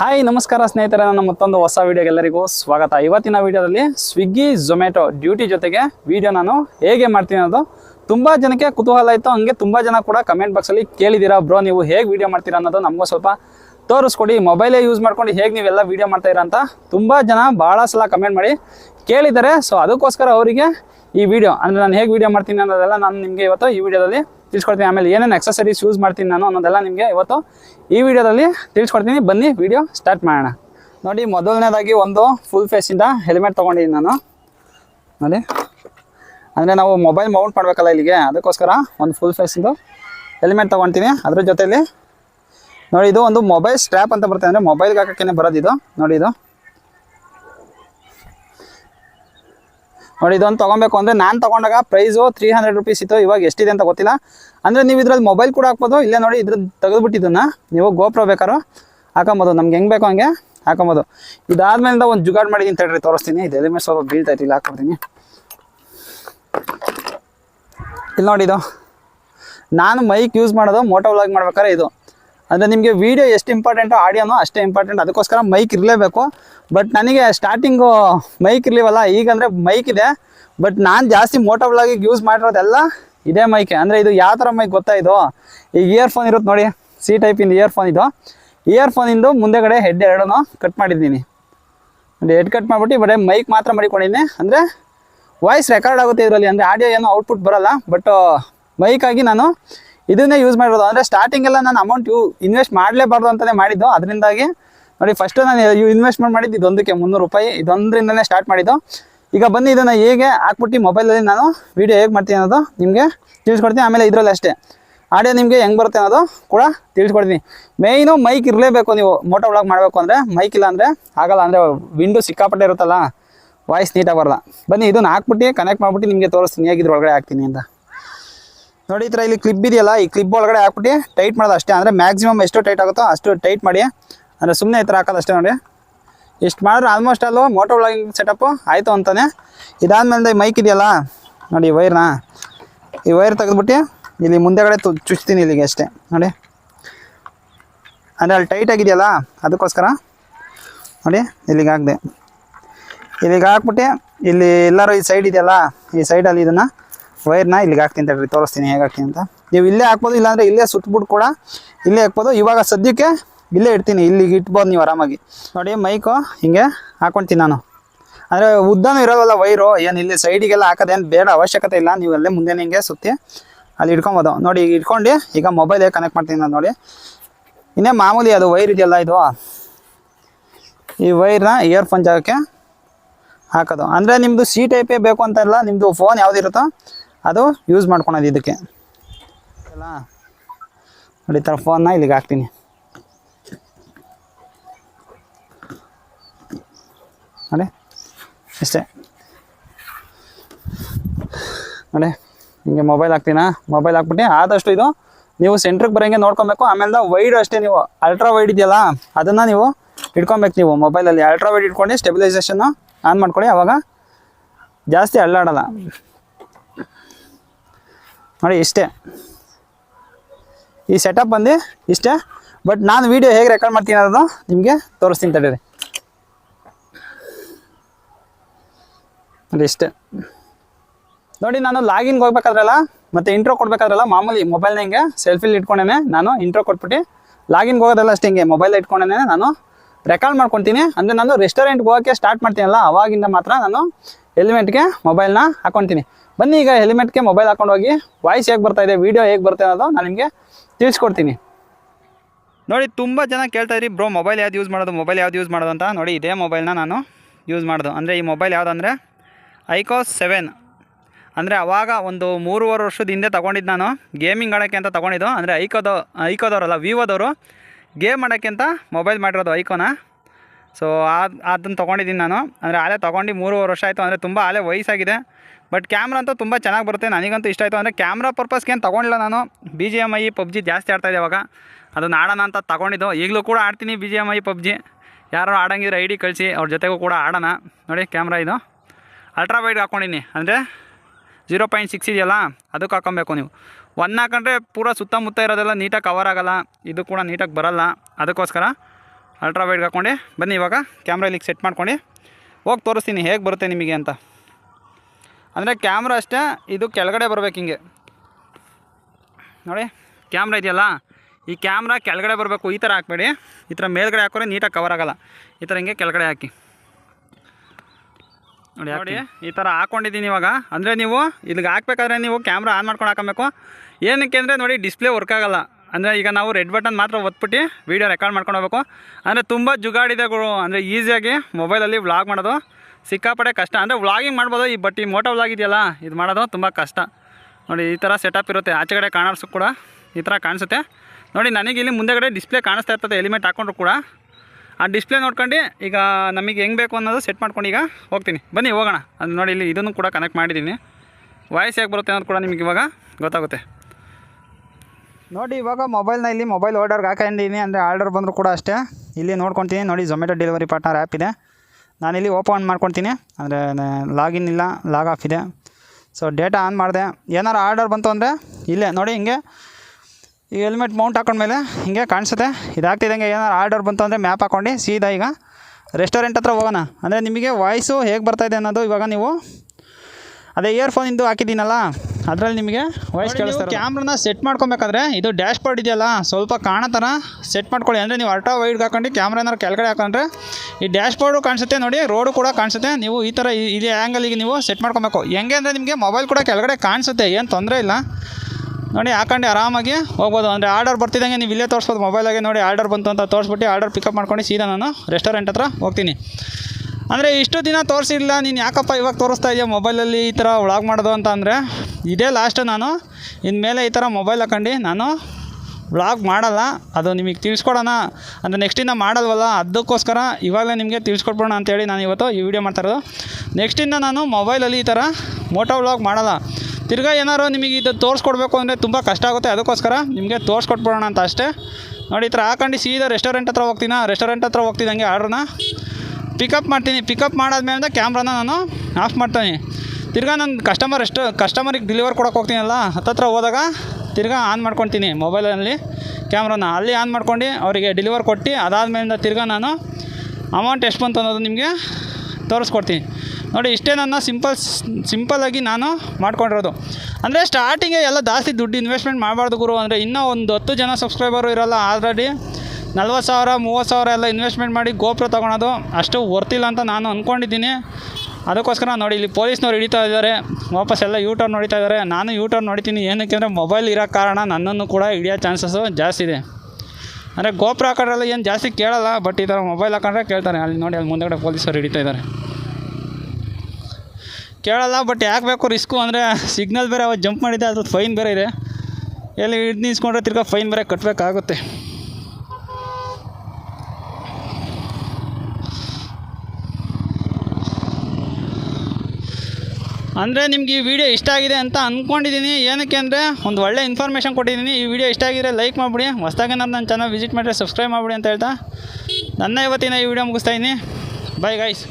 Hi ನಮಸ್ಕಾರ ಸ್ನೇಹಿತರೆ, ನನ್ನ ಮತ್ತೊಂದು ಹೊಸ ವಿಡಿಯೋಗೆ ಎಲ್ಲರಿಗೂ ಸ್ವಾಗತ. ಇವತ್ತಿನ ವಿಡಿಯೋದಲ್ಲಿ ಸ್ವಿಗ್ಗಿ ಝೊಮ್ಯಾಟೊ ಡ್ಯೂಟಿ ಜೊತೆಗೆ ವಿಡಿಯೋ ನಾನು ಹೇಗೆ ಮಾಡ್ತೀನಿ ಅನ್ನೋದು ತುಂಬ ಜನಕ್ಕೆ ಕುತೂಹಲ ಇತ್ತು. ಹಂಗೆ ತುಂಬ ಜನ ಕೂಡ ಕಮೆಂಟ್ ಬಾಕ್ಸಲ್ಲಿ ಕೇಳಿದ್ದೀರಾ ಬ್ರೋ, ನೀವು ಹೇಗೆ ವಿಡಿಯೋ ಮಾಡ್ತೀರಾ ಅನ್ನೋದು ನಮಗೂ ಸ್ವಲ್ಪ ತೋರಿಸ್ಕೊಡಿ. ಮೊಬೈಲೇ ಯೂಸ್ ಮಾಡ್ಕೊಂಡು ಹೇಗೆ ನೀವೆಲ್ಲ ವೀಡಿಯೋ ಮಾಡ್ತಾಯಿರಾ ಅಂತ ತುಂಬ ಜನ ಭಾಳ ಸಲ ಕಮೆಂಟ್ ಮಾಡಿ ಕೇಳಿದ್ದಾರೆ. ಸೊ ಅದಕ್ಕೋಸ್ಕರ ಅವರಿಗೆ ಈ ವಿಡಿಯೋ ಅಂದರೆ ನಾನು ಹೇಗೆ ವಿಡಿಯೋ ಮಾಡ್ತೀನಿ ಅನ್ನೋದೆಲ್ಲ ನಾನು ನಿಮಗೆ ಇವತ್ತು ಈ ವಿಡಿಯೋದಲ್ಲಿ ತಿಳಿಸ್ಕೊಡ್ತೀನಿ. ಆಮೇಲೆ ಏನೇನು ಎಕ್ಸಸರೀಸ್ ಯೂಸ್ ಮಾಡ್ತೀನಿ ನಾನು ಅನ್ನೋದೆಲ್ಲ ನಿಮಗೆ ಇವತ್ತು ಈ ವಿಡಿಯೋದಲ್ಲಿ ತಿಳಿಸ್ಕೊಡ್ತೀನಿ. ಬನ್ನಿ, ವಿಡಿಯೋ ಸ್ಟಾರ್ಟ್ ಮಾಡೋಣ. ನೋಡಿ, ಮೊದಲನೇದಾಗಿ ಒಂದು ಫುಲ್ ಫೇಸಿಂದ ಹೆಲ್ಮೆಟ್ ತೊಗೊಂಡಿದ್ದೀನಿ ನಾನು. ನೋಡಿ. ಅಂದರೆ ನಾವು ಮೊಬೈಲ್ ಮೌಂಟ್ ಮಾಡಬೇಕಲ್ಲ ಇಲ್ಲಿಗೆ, ಅದಕ್ಕೋಸ್ಕರ ಒಂದು ಫುಲ್ ಫೇಸಿಂದು ಹೆಲ್ಮೆಟ್ ತೊಗೊತೀನಿ. ಅದ್ರ ಜೊತೆಯಲ್ಲಿ ನೋಡಿ, ಇದು ಒಂದು ಮೊಬೈಲ್ ಸ್ಟ್ರ್ಯಾಪ್ ಅಂತ ಬರುತ್ತೆ. ಅಂದರೆ ಮೊಬೈಲ್ಗೆ ಹಾಕೋಕ್ಕೇನೆ ಬರೋದಿದು ನೋಡಿ, ಇದು. ನೋಡಿ, ಇದೊಂದು ತೊಗೊಬೇಕು ಅಂದರೆ ನಾನು ತೊಗೊಂಡಾಗ ಪ್ರೈಸು ತ್ರೀ ಹಂಡ್ರೆಡ್ ರುಪೀಸ್ ಇತ್ತು. ಇವಾಗ ಎಷ್ಟಿದೆ ಅಂತ ಗೊತ್ತಿಲ್ಲ. ಅಂದರೆ ನೀವು ಇದ್ರಲ್ಲಿ ಮೊಬೈಲ್ ಕೂಡ ಹಾಕ್ಬೋದು. ಇಲ್ಲೇ ನೋಡಿ ಇದ್ರದ್ದು ತೆಗೆದುಬಿಟ್ಟಿದ್ದನ್ನು. ನೀವು ಗೋಪ್ರ ಬೇಕಾದ್ರು ಹಾಕೊಬೋದು. ನಮ್ಗೆ ಹೆಂಗೆ ಬೇಕೋ ಹಂಗೆ ಹಾಕೊಬೋದು. ಇದಾದ್ಮೇಲಿಂದ ಒಂದು ಜುಗಾಡ್ ಮಾಡಿದ್ದೀನಿ ತಡ್ರಿ ತೋರಿಸ್ತೀನಿ. ಇದು ಎಲಿಮೆಂಟ್ ಸ್ವಲ್ಪ ಬೀಳ್ತೈತಿ ಇಲ್ಲಿ ಹಾಕ್ಬಿಡ್ತೀನಿ. ಇಲ್ಲಿ ನೋಡಿ ಇದು. ನಾನು ಮೈಕ್ ಯೂಸ್ ಮಾಡೋದು ಮೋಟೋ ವ್ಲಾಗ್ ಮಾಡ್ಬೇಕಾದ್ರೆ ಇದು. ಅಂದರೆ ನಿಮಗೆ ವೀಡಿಯೋ ಎಷ್ಟು ಇಂಪಾರ್ಟೆಂಟೋ ಆಡಿಯೋನೋ ಅಷ್ಟೇ ಇಂಪಾರ್ಟೆಂಟ್ ಅದಕ್ಕೋಸ್ಕರ ಮೈಕ್ ಇರಲೇಬೇಕು. ಬಟ್ ನನಗೆ ಸ್ಟಾರ್ಟಿಂಗು ಮೈಕ್ ಇರಲಿವಲ್ಲ ಈಗ ಅಂದರೆ ಮೈಕ್ ಇದೆ. ಬಟ್ ನಾನು ಜಾಸ್ತಿ ಮೋಟೋ ಯೂಸ್ ಮಾಡಿರೋದೆಲ್ಲ ಇದೇ ಮೈಕೆ ಅಂದರೆ ಇದು ಯಾವ ಥರ ಮೈಕ್ ಗೊತ್ತಾ ಈಗ ಇಯರ್ಫೋನ್ ಇರುತ್ತೆ ನೋಡಿ ಸಿ ಟೈಪಿಂದ ಇಯರ್ಫೋನ್ ಇದು. ಇಯರ್ಫೋನಿಂದು ಮುಂದೆಗಡೆ ಹೆಡ್ ಎರಡೂ ಕಟ್ ಮಾಡಿದ್ದೀನಿ. ಅಂದರೆ ಹೆಡ್ ಕಟ್ ಮಾಡಿಬಿಟ್ಟು, ಬರೀ ಮೈಕ್ ಮಾತ್ರ ಮಾಡಿಕೊಂಡಿದ್ದೀನಿ ಅಂದರೆ ವಾಯ್ಸ್ ರೆಕಾರ್ಡ್ ಆಗುತ್ತೆ ಇದರಲ್ಲಿ. ಅಂದರೆ ಆಡಿಯೋ ಏನೋ ಔಟ್ಪುಟ್ ಬರಲ್ಲ. ಬಟ್ ಮೈಕಾಗಿ ನಾನು ಇದನ್ನೇ ಯೂಸ್ ಮಾಡಿರೋದು ಅಂದರೆ ಸ್ಟಾರ್ಟಿಂಗೆಲ್ಲ ನಾನು ಅಮೌಂಟ್ ಯೂ ಇನ್ವೆಸ್ಟ್ ಮಾಡಲೇಬಾರ್ದು ಅಂತಲೇ ಮಾಡಿದ್ದು. ಅದರಿಂದಾಗಿ ನೋಡಿ ಫಸ್ಟು ನಾನು ಇನ್ವೆಸ್ಟ್ಮೆಂಟ್ ಮಾಡಿದ್ದು ಇದೊಂದಕ್ಕೆ ಮುನ್ನೂರು ರೂಪಾಯಿ. ಇದೊಂದರಿಂದನೇ ಸ್ಟಾರ್ಟ್ ಮಾಡಿದ್ದು. ಈಗ ಬನ್ನಿ ಇದನ್ನು ಹೇಗೆ ಹಾಕ್ಬಿಟ್ಟು ಮೊಬೈಲಲ್ಲಿ ನಾನು ವೀಡಿಯೋ ಹೇಗೆ ಮಾಡ್ತೀನಿ ಅನ್ನೋದು ನಿಮಗೆ ತಿಳಿಸ್ಕೊಡ್ತೀನಿ. ಆಮೇಲೆ ಇದರಲ್ಲಿ ಅಷ್ಟೇ. ಆಡಿಯೋ ನಿಮಗೆ ಹೆಂಗೆ ಬರುತ್ತೆ ಅನ್ನೋದು ಕೂಡ ತಿಳಿಸ್ಕೊಡ್ತೀನಿ. ಮೇಯ್ನು ಮೈಕ್ ಇರಲೇಬೇಕು ನೀವು. ಮೋಟೋ ಒಳಗೆ ಮಾಡಬೇಕು ಅಂದರೆ ಮೈಕ್ ಇಲ್ಲ ಅಂದರೆ ಆಗಲ್ಲ. ಅಂದರೆ ವಿಂಡೋ ಸಿಕ್ಕಾಪಟ್ಟೆ ಇರುತ್ತಲ್ಲ. ವಾಯ್ಸ್ ನೀಟಾಗಿ ಬರಲ್ಲ. ಬನ್ನಿ ಇದನ್ನು ಹಾಕ್ಬಿಟ್ಟು ಕನೆಕ್ಟ್ ಮಾಡಿಬಿಟ್ಟು ನಿಮಗೆ ತೋರಿಸ್ತೀನಿ. ಹೇಗಿದ್ರ ಒಳಗಡೆ ಹಾಕ್ತೀನಿ ಅಂತ. ನೋಡಿ ಈ ಇಲ್ಲಿ ಕ್ಲಿಪ್ ಇದೆಯಲ್ಲ, ಈ ಕ್ಲಿಪ್ ಒಳಗಡೆ ಹಾಕ್ಬಿಟ್ಟು ಟೈಟ್ ಮಾಡೋದು ಅಷ್ಟೇ. ಅಂದರೆ ಮ್ಯಾಕ್ಸಿಮಮ್ ಎಷ್ಟು ಟೈಟ್ ಆಗುತ್ತೋ ಅಷ್ಟು ಟೈಟ್ ಮಾಡಿ. ಅಂದರೆ ಸುಮ್ಮನೆ ಈ ಥರ ಹಾಕೋದು ಅಷ್ಟೇ ನೋಡಿ. ಇಷ್ಟು ಮಾಡಿದ್ರೆ ಆಲ್ಮೋಸ್ಟ್ ಅಲ್ಲೂ ಮೋಟೋ ವ್ಲಾಗಿಂಗ್ ಸೆಟಪ್ಪು ಆಯಿತು ಅಂತಾನೆ. ಇದಾದ್ಮೇಲೆ ಮೈಕ್ ಇದೆಯಲ್ಲ, ನೋಡಿ ವೈರ್ನ ಈ ವೈರ್ ತೆಗೆದ್ಬಿಟ್ಟು ಇಲ್ಲಿ ಮುಂದೆಗಡೆ ತು ಚುಚ್ತೀನಿ ಇಲ್ಲಿಗೆ ಅಷ್ಟೇ, ನೋಡಿ. ಅಂದರೆ ಅಲ್ಲಿ ಟೈಟ್ ಆಗಿದೆಯಲ್ಲ, ಅದಕ್ಕೋಸ್ಕರ. ನೋಡಿ, ಇಲ್ಲಿಗೆ ಹಾಕ್ದೆ. ಇಲ್ಲಿಗೆ ಹಾಕ್ಬಿಟ್ಟು ಇಲ್ಲಿ ಎಲ್ಲರೂ ಈ ಸೈಡ್ ಇದೆಯಲ್ಲ, ಈ ಸೈಡಲ್ಲಿ ಇದನ್ನು ವೈರ್ನ ಇಲ್ಲಿಗೆ ಹಾಕ್ತೀನಿ ತಡ್ರಿ, ತೋರಿಸ್ತೀನಿ ಹೇಗೆ ಹಾಕ್ತೀನಿ ಅಂತ. ನೀವು ಇಲ್ಲೇ ಹಾಕ್ಬೋದು, ಇಲ್ಲಾಂದರೆ ಇಲ್ಲೇ ಸುತ್ತಬಿಟ್ಟು ಕೂಡ ಇಲ್ಲೇ ಹಾಕ್ಬೋದು. ಇವಾಗ ಸದ್ಯಕ್ಕೆ ಇಲ್ಲೇ ಇಡ್ತೀನಿ, ಇಲ್ಲಿಗೆ ಇಟ್ಬೋದು ನೀವು ಆರಾಮಾಗಿ. ನೋಡಿ, ಮೈಕು ಹಿಂಗೆ ಹಾಕ್ಕೊಳ್ತೀನಿ ನಾನು. ಅಂದರೆ ಉದ್ದನೂ ಇರೋದಲ್ಲ ವೈರು, ಏನು ಇಲ್ಲಿ ಸೈಡಿಗೆಲ್ಲ ಹಾಕೋದೇನು ಬೇಡ, ಅವಶ್ಯಕತೆ ಇಲ್ಲ. ನೀವು ಅಲ್ಲೇ ಮುಂದೆ ಹಿಂಗೆ ಸುತ್ತಿ ಅಲ್ಲಿ ಇಟ್ಕೊಬೋದು. ನೋಡಿ, ಈಗ ಇಟ್ಕೊಂಡು ಈಗ ಮೊಬೈಲ್ ಕನೆಕ್ಟ್ ಮಾಡ್ತೀನಿ ನಾನು ನೋಡಿ. ಇನ್ನೇ ಮಾಮೂಲಿ ಅದು ವೈರ್ ಇದೆಯಲ್ಲ ಇದು? ಈ ವೈರ್ನ ಇಯರ್ಫೋನ್ ಜಾಗಕ್ಕೆ ಹಾಕೋದು. ಅಂದರೆ ನಿಮ್ಮದು ಸಿ ಟೈಪೇ ಬೇಕು ಅಂತ ಇಲ್ಲ ನಿಮ್ಮದು ಫೋನ್ ಯಾವುದಿರುತ್ತೋ ಅದು ಯೂಸ್ ಮಾಡ್ಕೊಳೋದು ಇದಕ್ಕೆ. ಅಲ್ಲ? ನೋಡಿ ಥರ ಫೋನ್ನ ಇಲ್ಲಿಗೆ ಹಾಕ್ತೀನಿ. ನೋಡಿ ಅಷ್ಟೇ ನೋಡಿ, ಹಿಂಗೆ ಮೊಬೈಲ್ ಹಾಕ್ತೀನಾ? ಮೊಬೈಲ್ ಹಾಕ್ಬಿಟ್ಟು, ಆದಷ್ಟು ಇದು ನೀವು ಸೆಂಟ್ರಿಗೆ ಬರೋಂಗೆ ನೋಡ್ಕೊಬೇಕು. ಆಮೇಲೆ ವೈಡ್ ಅಷ್ಟೇ ನೀವು. ಅಲ್ಟ್ರಾ ವೈಡ್ ಇದೆಯಲ್ಲ, ಅದನ್ನು ನೀವು ಇಟ್ಕೊಬೇಕು ನೀವು ಮೊಬೈಲಲ್ಲಿ ಅಲ್ಟ್ರಾ ವೈಡ್ ಇಟ್ಕೊಂಡು ಸ್ಟೆಬಿಲೈಸೇಷನ್ನು ಆನ್ ಮಾಡ್ಕೊಳ್ಳಿ. ಅವಾಗ ಜಾಸ್ತಿ ಅಳ್ಳಾಡಲ್ಲ ನೋಡಿ, ಇಷ್ಟೇ. ಈ ಸೆಟಪ್ ಬಂದು ಇಷ್ಟೇ. ಬಟ್ ನಾನು ವೀಡಿಯೋ ಹೇಗೆ ರೆಕಾರ್ಡ್ ಮಾಡ್ತೀನಿ ಅನ್ನೋದು ನಿಮಗೆ ತೋರಿಸ್ತೀನಿ ತಡೀರಿ ನೋಡಿ, ಇಷ್ಟೇ. ನೋಡಿ, ನಾನು ಲಾಗಿನ್ಗೆ ಹೋಗ್ಬೇಕಾದ್ರಲ್ಲ, ಮತ್ತು ಇಂಟ್ರೋ ಕೊಡಬೇಕಾದ್ರಲ್ಲ, ಮಾಮೂಲಿ ಮೊಬೈಲ್ನ ಹಿಂಗೆ ಸೆಲ್ಫಿಲಿ ಇಟ್ಕೊಂಡೇನೆ ನಾನು ಇಂಟ್ರೋ ಕೊಟ್ಬಿಟ್ಟು ಲಾಗಿನ್ಗೆ ಹೋಗೋದಲ್ಲ ಅಷ್ಟೇ ಹಿಂಗೆ ಮೊಬೈಲ್ ಇಟ್ಕೊಂಡೇನೆ ನಾನು ರೆಕಾರ್ಡ್ ಮಾಡ್ಕೊತೀನಿ. ಅಂದರೆ ನಾನು ರೆಸ್ಟೋರೆಂಟ್ಗೆ ಹೋಗೋಕ್ಕೆ ಸ್ಟಾರ್ಟ್ ಮಾಡ್ತೀನಲ್ಲ, ಅವಾಗಿಂದ ಮಾತ್ರ ನಾನು ಹೆಲ್ಮೆಟ್ಗೆ ಮೊಬೈಲ್ನ ಹಾಕ್ಕೊತೀನಿ ಬನ್ನಿ ಈಗ ಹೆಲ್ಮೆಟ್ಗೆ ಮೊಬೈಲ್ ಹಾಕೊಂಡು ಹೋಗಿ ವಾಯ್ಸ್ ಹೇಗೆ ಬರ್ತಾ ಇದೆ ವೀಡಿಯೋ ಹೇಗೆ ಬರ್ತಾ ಇರೋದು ನಾನು ನಿಮಗೆ ತಿಳಿಸ್ಕೊಡ್ತೀನಿ. ನೋಡಿ, ತುಂಬ ಜನ ಕೇಳ್ತಾ ಇದ್ರಿ, ಬ್ರೋ ಮೊಬೈಲ್ ಯಾವ್ದು ಯೂಸ್ ಮಾಡೋದು ಮೊಬೈಲ್ ಯಾವ್ದು ಯೂಸ್ ಮಾಡೋದು ಅಂತ. ನೋಡಿ, ಇದೇ ಮೊಬೈಲ್ನ ನಾನು ಯೂಸ್ ಮಾಡೋದು. ಅಂದರೆ ಈ ಮೊಬೈಲ್ ಯಾವುದಂದರೆ ಐಕೋಸ್ ಸೆವೆನ್ ಅಂದರೆ ಅವಾಗ ಒಂದು ಮೂರುವರೆ ವರ್ಷದ ಹಿಂದೆ ತೊಗೊಂಡಿದ್ದು ನಾನು. ಗೇಮಿಂಗ್ ಆಡೋಕ್ಕೆ ಅಂತ ತೊಗೊಂಡಿದ್ದು. ಅಂದರೆ ಐಕೋದೋ ಐಕೋದವರಲ್ಲ ವಿವೋದವರು ಗೇಮ್ ಮಾಡೋಕ್ಕೆ ಅಂತ ಮೊಬೈಲ್ ಮಾಡಿರೋದು ಐಕೋನ. ಸೊ ಅದು ಅದನ್ನು ತೊಗೊಂಡಿದ್ದೀನಿ ನಾನು. ಅಂದರೆ ಆಲೆ ತೊಗೊಂಡು ಮೂರುವರೆ ವರ್ಷ ಆಯಿತು. ಅಂದರೆ ತುಂಬ ಆಲೆ ವಯಸ್ಸಾಗಿದೆ. ಬಟ್ ಕ್ಯಾಮ್ರಾ ಅಂತೂ ತುಂಬ ಚೆನ್ನಾಗಿ ಬರುತ್ತೆ. ನನಗಂತೂ ಇಷ್ಟ ಆಯಿತು. ಅಂದರೆ ಕ್ಯಾಮ್ರಾ ಪರ್ಪಸ್ಗೆ ಏನು ತೊಗೊಂಡಿಲ್ಲ ನಾನು. B G M I PUBG ಜಾಸ್ತಿ ಆಡ್ತಾಯಿದ್ದೆ ಇವಾಗ ಅದನ್ನು ಆಡೋಣ ಅಂತ ತೊಗೊಂಡಿದ್ದು. ಈಗಲೂ ಕೂಡ ಆಡ್ತೀನಿ B G M I PUBG ಯಾರು ಆಡಂಗಿದ್ರೆ ಐ ಡಿ ಕಳಿಸಿ, ಅವ್ರ ಜೊತೆಗೂ ಕೂಡ ಆಡೋಣ. ನೋಡಿ ಕ್ಯಾಮ್ರಾ ಇದು. ಅಲ್ಟ್ರಾ ವೈಡ್ ಹಾಕ್ಕೊಂಡಿನಿ ಅಂದರೆ ಜೀರೋ ಪಾಯಿಂಟ್ ಸಿಕ್ಸ್ ಇದೆಯಲ್ಲ? ಅದಕ್ಕೆ ಹಾಕೊಬೇಕು ನೀವು. ಒನ್ ಹಾಕೊಂಡ್ರೆ ಪೂರ ಸುತ್ತಮುತ್ತ ಇರೋದೆಲ್ಲ ನೀಟಾಗಿ ಕವರ್ ಆಗೋಲ್ಲ. ಇದು ಕೂಡ ನೀಟಾಗಿ ಬರೋಲ್ಲ. ಅದಕ್ಕೋಸ್ಕರ ಅಲ್ಟ್ರಾ ವೈಡ್ಗೆ ಹಾಕ್ಕೊಂಡು. ಬನ್ನಿ ಇವಾಗ ಕ್ಯಾಮ್ರಾ ಇಲ್ಲಿಗೆ ಸೆಟ್ ಮಾಡ್ಕೊಂಡು. ಹೋಗಿ ತೋರಿಸ್ತೀನಿ, ಹೇಗೆ ಬರುತ್ತೆ ನಿಮಗೆ ಅಂತ. ಅಂದರೆ ಕ್ಯಾಮ್ರಾ ಅಷ್ಟೇ, ಇದು ಕೆಳಗಡೆ ಬರಬೇಕು ಹಿಂಗೆ. ನೋಡಿ ಕ್ಯಾಮ್ರಾ ಇದೆಯಲ್ಲ? ಈ ಕ್ಯಾಮ್ರಾ ಕೆಳಗಡೆ ಬರಬೇಕು, ಈ ಥರ ಹಾಕ್ಬೇಡಿ. ಈ ಥರ ಮೇಲ್ಗಡೆ ಹಾಕೋರೆ ನೀಟಾಗಿ ಕವರ್ ಆಗೋಲ್ಲ. ಈ ಥರ ಹಿಂಗೆ ಕೆಳಗಡೆ ಹಾಕಿ. ನೋಡಿ ನೋಡಿ ಈ ಥರ ಹಾಕ್ಕೊಂಡಿದ್ದೀನಿ ಇವಾಗ. ಅಂದರೆ ನೀವು ಇಲ್ಲಿಗೆ ಹಾಕ್ಬೇಕಾದ್ರೆ ನೀವು ಕ್ಯಾಮ್ರಾ ಆನ್ ಮಾಡ್ಕೊಂಡು ಹಾಕಬೇಕು. ಏನಕ್ಕೆ ಅಂದರೆ ನೋಡಿ ಡಿಸ್ಪ್ಲೇ ವರ್ಕ್ ಆಗಲ್ಲ. ಅಂದರೆ ಈಗ ನಾವು ರೆಡ್ ಬಟನ್ ಮಾತ್ರ ಒತ್ಬಿಟ್ಟು ವೀಡಿಯೋ ರೆಕಾರ್ಡ್ ಮಾಡ್ಕೊಂಡು ಹೋಗ್ಬೇಕು. ಅಂದರೆ ತುಂಬ ಜುಗಾಡಿದೆಗಳು ಅಂದರೆ ಈಸಿಯಾಗಿ ಮೊಬೈಲಲ್ಲಿ ವ್ಲಾಗ್ ಮಾಡೋದು ಸಿಕ್ಕಾಪಟ್ಟೆ ಕಷ್ಟ. ಅಂದರೆ ವ್ಲಾಗಿಂಗ್ ಮಾಡ್ಬೋದು. ಈ ಬಟ್ ಈ ಮೋಟೋ ವ್ಲಾಗ್ ಇದೆಯಲ್ಲ ಇದು ಮಾಡೋದು ತುಂಬ ಕಷ್ಟ. ನೋಡಿ ಈ ಥರ ಸೆಟಪ್ ಇರುತ್ತೆ. ಆಚೆಗಡೆ ಕಾಣಿಸು ಕೂಡ ಈ ಥರ ಕಾಣಿಸುತ್ತೆ. ನೋಡಿ ನನಗೆ ಇಲ್ಲಿ ಮುಂದೆಗಡೆ ಡಿಸ್ಪ್ಲೇ ಕಾಣಿಸ್ತಾ ಇರ್ತದೆ. ಎಲಿಮೆಂಟ್ ಹಾಕೊಂಡ್ರು ಕೂಡ. ಆ ಡಿಸ್ಪ್ಲೇ ನೋಡ್ಕೊಂಡು ಈಗ ನಮಗೆ ಹೆಂಗೆ ಬೇಕು ಅನ್ನೋದು ಸೆಟ್ ಮಾಡ್ಕೊಂಡು ಈಗ ಹೋಗ್ತೀನಿ. ಬನ್ನಿ, ಹೋಗೋಣ. ಅದು ನೋಡಿ ಇಲ್ಲಿ ಇದನ್ನು ಕೂಡ ಕನೆಕ್ಟ್ ಮಾಡಿದ್ದೀನಿ. ವಾಯ್ಸ್ ಹೇಗೆ ಬರುತ್ತೆ ಅನ್ನೋದು ಕೂಡ ನಿಮಗೆ ಇವಾಗ ಗೊತ್ತಾಗುತ್ತೆ. ನೋಡಿ, ಇವಾಗ ಮೊಬೈಲ್ನ ಇಲ್ಲಿ ಮೊಬೈಲ್ ಆರ್ಡರ್ಗೆ ಹಾಕೊಂಡಿದ್ದೀನಿ. ಅಂದರೆ ಆರ್ಡರ್ ಬಂದರೂ ಕೂಡ ಅಷ್ಟೇ. ಇಲ್ಲಿ ನೋಡ್ಕೊತೀನಿ. ನೋಡಿ ಝೊಮ್ಯಾಟೊ ಡೆಲಿವರಿ ಪಾರ್ಟ್ನರ್ ಆ್ಯಪ್ ಇದೆ. ನಾನಿಲ್ಲಿ ಓಪನ್ ಮಾಡ್ಕೊತೀನಿ. ಅಂದರೆ ಲಾಗಿನ್ ಇಲ್ಲ ಲಾಗ್ ಆಫ್ ಇದೆ. ಸೊ ಡೇಟಾ ಆನ್ ಮಾಡಿದೆ. ಏನಾರು ಆರ್ಡರ್ ಬಂತು ಅಂದರೆ, ಇಲ್ಲೇ, ನೋಡಿ ಹಿಂಗೆ. ಈ ಹೆಲ್ಮೆಟ್ ಮೌಂಟ್ ಹಾಕೊಂಡ್ಮೇಲೆ ಹಿಂಗೆ ಕಾಣಿಸುತ್ತೆ. ಇದಾಗ್ತಿದ್ದಂಗೆ ಏನಾರು ಆರ್ಡರ್ ಬಂತು ಅಂದರೆ ಮ್ಯಾಪ್ ಹಾಕ್ಕೊಂಡು ಸೀದಾ ಈಗ ರೆಸ್ಟೋರೆಂಟ್ ಹತ್ರ ಹೋಗೋಣ. ಅಂದರೆ ನಿಮಗೆ ವಾಯ್ಸು ಹೇಗೆ ಬರ್ತಾಯಿದೆ ಅನ್ನೋದು ಇವಾಗ ನೀವು ಅದೇ ಇಯರ್ಫೋನಿಂದು ಹಾಕಿದ್ದೀನಲ್ಲ ಅದರಲ್ಲಿ ನಿಮಗೆ ವಾಯ್ಸ್ ಕೇಳಿಸ್ತಾರೆ ಕ್ಯಾಮ್ರನ ಸೆಟ್ ಮಾಡ್ಕೊಬೇಕಾದ್ರೆ ಇದು ಡ್ಯಾಶ್ ಬೋರ್ಡ್ ಇದೆಯಲ್ಲ ಸ್ವಲ್ಪ ಕಾಣೋ ಥರ ಸೆಟ್ ಮಾಡ್ಕೊಳ್ಳಿ. ಅಂದರೆ ನೀವು ಅಲ್ಟ್ರಾ ವೈಡ್ಗೆ ಹಾಕೊಂಡು ಕ್ಯಾಮ್ರಾ ಏನಾರು ಕೆಳಗಡೆ ಹಾಕೊಂಡ್ರೆ ಈ ಡ್ಯಾಶ್ ಬೋರ್ಡು ಕಾಣಿಸುತ್ತೆ ನೋಡಿ ರೋಡು ಕೂಡ ಕಾಣಿಸುತ್ತೆ. ನೀವು ಈ ಥರ ಇದೇ ಆ್ಯಂಗಲಿಗೆ ನೀವು ಸೆಟ್ ಮಾಡ್ಕೊಬೇಕು. ಹೆಂಗೆ ಅಂದರೆ ನಿಮಗೆ ಮೊಬೈಲ್ ಕೂಡ ಕೆಳಗಡೆ ಕಾಣಿಸುತ್ತೆ ಏನು ತೊಂದರೆ ಇಲ್ಲ. ನೋಡಿ ಹಾಕೊಂಡು ಆರಾಮಾಗಿ ಹೋಗ್ಬೋದು. ಅಂದರೆ ಆರ್ಡರ್ ಬರ್ತಿದ್ದಂಗೆ ನೀವು ಇಲ್ಲೇ ತೋರಿಸ್ಬೋದು. ಮೊಬೈಲಾಗೆ ನೋಡಿ, ಆರ್ಡರ್ ಬಂತು ಅಂತ ತೋರಿಸ್ಬಿಟ್ಟು ಆರ್ಡರ್ ಪಿಕಪ್ ಮಾಡ್ಕೊಂಡು ಸೀದಾ ನಾನು ರೆಸ್ಟೋರೆಂಟ್ ಹತ್ರ ಹೋಗ್ತೀನಿ. ಅಂದರೆ ಇಷ್ಟು ದಿನ ತೋರಿಸಿಲ್ಲ ನೀನು ಯಾಕಪ್ಪ ಇವಾಗ ತೋರಿಸ್ತಾ ಇದೆಯಾ ಮೊಬೈಲಲ್ಲಿ ಈ ಥರ ವ್ಲಾಗ್ ಮಾಡೋದು ಅಂತ ಅಂದರೆ, ಇದೇ ಲಾಸ್ಟ್ ನಾನು. ಇನ್ಮೇಲೆ ಈ ಥರ ಮೊಬೈಲ್ ಹಾಕೊಂಡು ನಾನು ವ್ಲಾಗ್ ಮಾಡಲ್ಲ. ಅದು ನಿಮಗೆ ತಿಳಿಸ್ಕೊಡೋಣ. ಅಂದರೆ ನೆಕ್ಸ್ಟಿಂದ ಮಾಡಲ್ವಲ್ಲ, ಅದಕ್ಕೋಸ್ಕರ ಇವಾಗಲೇ ನಿಮಗೆ ತಿಳಿಸ್ಕೊಡ್ಬೋಣ ಅಂತೇಳಿ ನಾನು ಇವತ್ತು ಈ ವಿಡಿಯೋ ಮಾಡ್ತಾ ಇರೋದು. ನೆಕ್ಸ್ಟಿಂದ ನಾನು ಮೊಬೈಲಲ್ಲಿ ಈ ಥರ ಮೋಟೋ ವ್ಲಾಗ್ ಮಾಡಲ್ಲ. ತಿರ್ಗಾ ಏನಾರು ನಿಮಗೆ ಇದು ತೋರಿಸ್ಕೊಡ್ಬೇಕು ಅಂದರೆ ತುಂಬ ಕಷ್ಟ ಆಗುತ್ತೆ. ಅದಕ್ಕೋಸ್ಕರ ನಿಮಗೆ ತೋರಿಸ್ಕೊಟ್ಬಿಡೋಣ ಅಂತ ಅಷ್ಟೇ. ನೋಡಿ, ಈ ಥರ ಹಾಕೊಂಡು ಸೀದಾ ರೆಸ್ಟೋರೆಂಟ್ ಹತ್ರ ಹೋಗ್ತೀನ? ರೆಸ್ಟೋರೆಂಟ್ ಹತ್ರ ಹೋಗ್ತಿದ್ದಂಗೆ ಆರ್ಡ್ರನ್ನ ಪಿಕಪ್ ಮಾಡ್ತೀನಿ. ಪಿಕಪ್ ಮಾಡಾದ್ಮೇಲೆ ಕ್ಯಾಮ್ರಾನ ನಾನು ಆಫ್ ಮಾಡ್ತೀನಿ. ತಿರ್ಗಾ ನನ್ನ ಕಸ್ಟಮರ್ ಎಷ್ಟು ಕಸ್ಟಮರಿಗೆ ಡೆಲಿವರ್ ಕೊಡೋಕೆ ಹೋಗ್ತೀನಲ್ಲ, ಹತ್ತತ್ರ ಹೋದಾಗ ತಿರ್ಗಾ ಆನ್ ಮಾಡ್ಕೊತೀನಿ ಮೊಬೈಲಲ್ಲಿ ಕ್ಯಾಮ್ರಾನ ಅಲ್ಲಿ ಆನ್ ಮಾಡ್ಕೊಂಡು ಅವರಿಗೆ ಡೆಲಿವರ್ ಕೊಟ್ಟು ಅದಾದಮೇಲಿಂದ ತಿರ್ಗಾ ನಾನು ಅಮೌಂಟ್ ಎಷ್ಟು ಬಂತು ಅನ್ನೋದು ನಿಮಗೆ ತೋರಿಸ್ಕೊಡ್ತೀನಿ. ನೋಡಿ, ಇಷ್ಟೇ ನನ್ನ ಸಿಂಪಲ್ ಸಿಂಪಲ್ಲಾಗಿ ನಾನು ಮಾಡ್ಕೊಂಡಿರೋದು. ಅಂದರೆ ಸ್ಟಾರ್ಟಿಂಗೇ ಎಲ್ಲ ಜಾಸ್ತಿ ದುಡ್ಡು ಇನ್ವೆಸ್ಟ್ಮೆಂಟ್ ಮಾಡಬಾರ್ದು ಗುರು. ಅಂದರೆ ಇನ್ನೂ ಒಂದು ಹತ್ತು ಜನ ಸಬ್ಸ್ಕ್ರೈಬರು ಇರೋಲ್ಲ ಆಲ್ರೆಡಿ ನಲ್ವತ್ತು ಸಾವಿರ, ಮೂವತ್ತು ಸಾವಿರ ಎಲ್ಲ ಇನ್ವೆಸ್ಟ್ಮೆಂಟ್ ಮಾಡಿ ಗೋಪುರ ತೊಗೊಳೋದು ಅಷ್ಟು ವರ್ತಿಲ್ಲ ಅಂತ ನಾನು ಅಂದ್ಕೊಂಡಿದ್ದೀನಿ ಅದಕ್ಕೋಸ್ಕರ ನೋಡಿ, ಇಲ್ಲಿ ಪೊಲೀಸ್ನವ್ರು ಹಿಡಿತಾ ಇದ್ದಾರೆ. ವಾಪಸ್ ಎಲ್ಲ ಯೂ ಟರ್ನ್ ನೋಡಿತಾ ಇದ್ದಾರೆ. ನಾನು ಯೂ ಟರ್ನ್ ನೋಡ್ತೀನಿ ಏನಕ್ಕೆ ಅಂದರೆ ಮೊಬೈಲ್ ಇರೋ ಕಾರಣ ನನ್ನನ್ನು ಕೂಡ ಹಿಡಿಯೋ ಚಾನ್ಸಸ್ಸು ಜಾಸ್ತಿ ಇದೆ. ಅಂದರೆ ಗೋಪುರ ಹಾಕೊಂಡ್ರೆಲ್ಲ ಏನು ಜಾಸ್ತಿ ಕೇಳಲ್ಲ ಬಟ್ ಈ ಥರ ಮೊಬೈಲ್ ಹಾಕೊಂಡ್ರೆ ಕೇಳ್ತಾರೆ. ಅಲ್ಲಿ ನೋಡಿ, ಅಲ್ಲಿ ಮುಂದೆಗಡೆ ಪೊಲೀಸರು ಹಿಡಿತಾ ಇದ್ದಾರೆ. ಕೇಳಲ್ಲ ಬಟ್ ಯಾಕೆ ಬೇಕು ರಿಸ್ಕು ಅಂದರೆ ಸಿಗ್ನಲ್ ಬೇರೆ ಅವತ್ತು ಜಂಪ್ ಮಾಡಿದ್ದೆ, ಅದ್ರದ್ದು ಫೈನ್ ಬೇರೆ ಇದೆ. ಎಲ್ಲಿ ಹಿಡ್ದು ನಿಲ್ಸ್ಕೊಂಡ್ರೆ ತಿರ್ಗಾ ಫೈನ್ ಬೇರೆ ಕಟ್ಟಬೇಕಾಗುತ್ತೆ ಅಂದರೆ ನಿಮ್ಗೆ ಈ ವಿಡಿಯೋ ಇಷ್ಟ ಆಗಿದೆ ಅಂತ ಅಂದ್ಕೊಂಡಿದ್ದೀನಿ ಏನಕ್ಕೆ ಅಂದರೆ ಒಂದು ಒಳ್ಳೆ ಇನ್ಫಾರ್ಮೇಷನ್ ಕೊಟ್ಟಿದ್ದೀನಿ ಈ ವಿಡಿಯೋ ಇಷ್ಟ ಆಗಿದ್ರೆ ಲೈಕ್ ಮಾಡಿಬಿಡಿ. ಹೊಸ್ದಾಗಿ ನನ್ನ ಚಾನಲ್ ವಿಸಿಟ್ ಮಾಡಿದ್ರೆ ಸಬ್ಸ್ಕ್ರೈಬ್ ಮಾಡಿಬಿಡಿ ಅಂತ ಹೇಳ್ತಾ. ನನ್ನ ಇವತ್ತಿನ ಈ ವಿಡಿಯೋ ಮುಗಿಸ್ತಾ ಇದ್ದೀನಿ ಬಾಯ್ ಗೈಸ್